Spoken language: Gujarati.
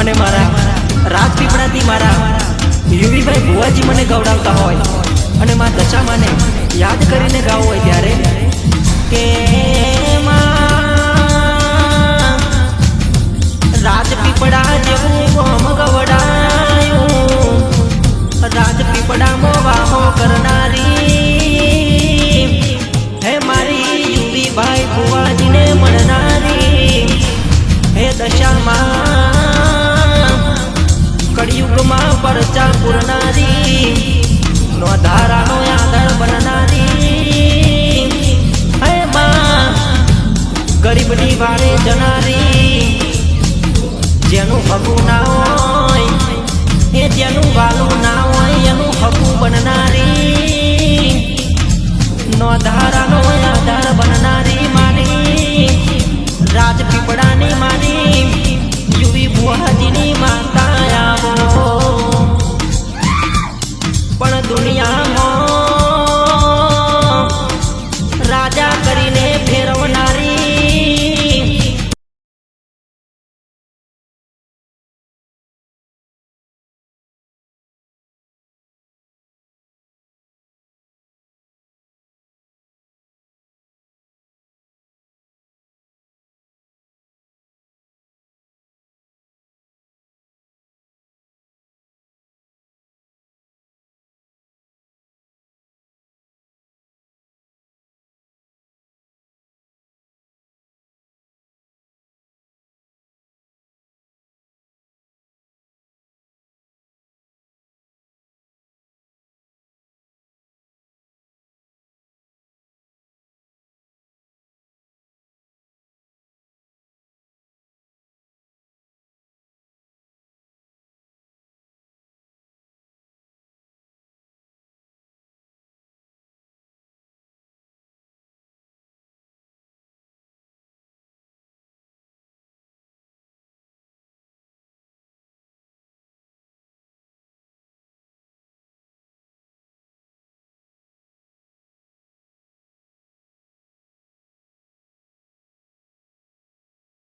અને મારા રાજપીપળાથી મારા યુવીભાઈ ભુવાજી મને ગવડાવતા હોય. અને મા દશામાને યાદ કરીને ગાવું હોય ત્યારે પરચા પૂરનારી નો ધારાનો આધાર બનનારી. હે માં ગરીબની વારે જનારી જેનું હકું ના પણ દુનિયા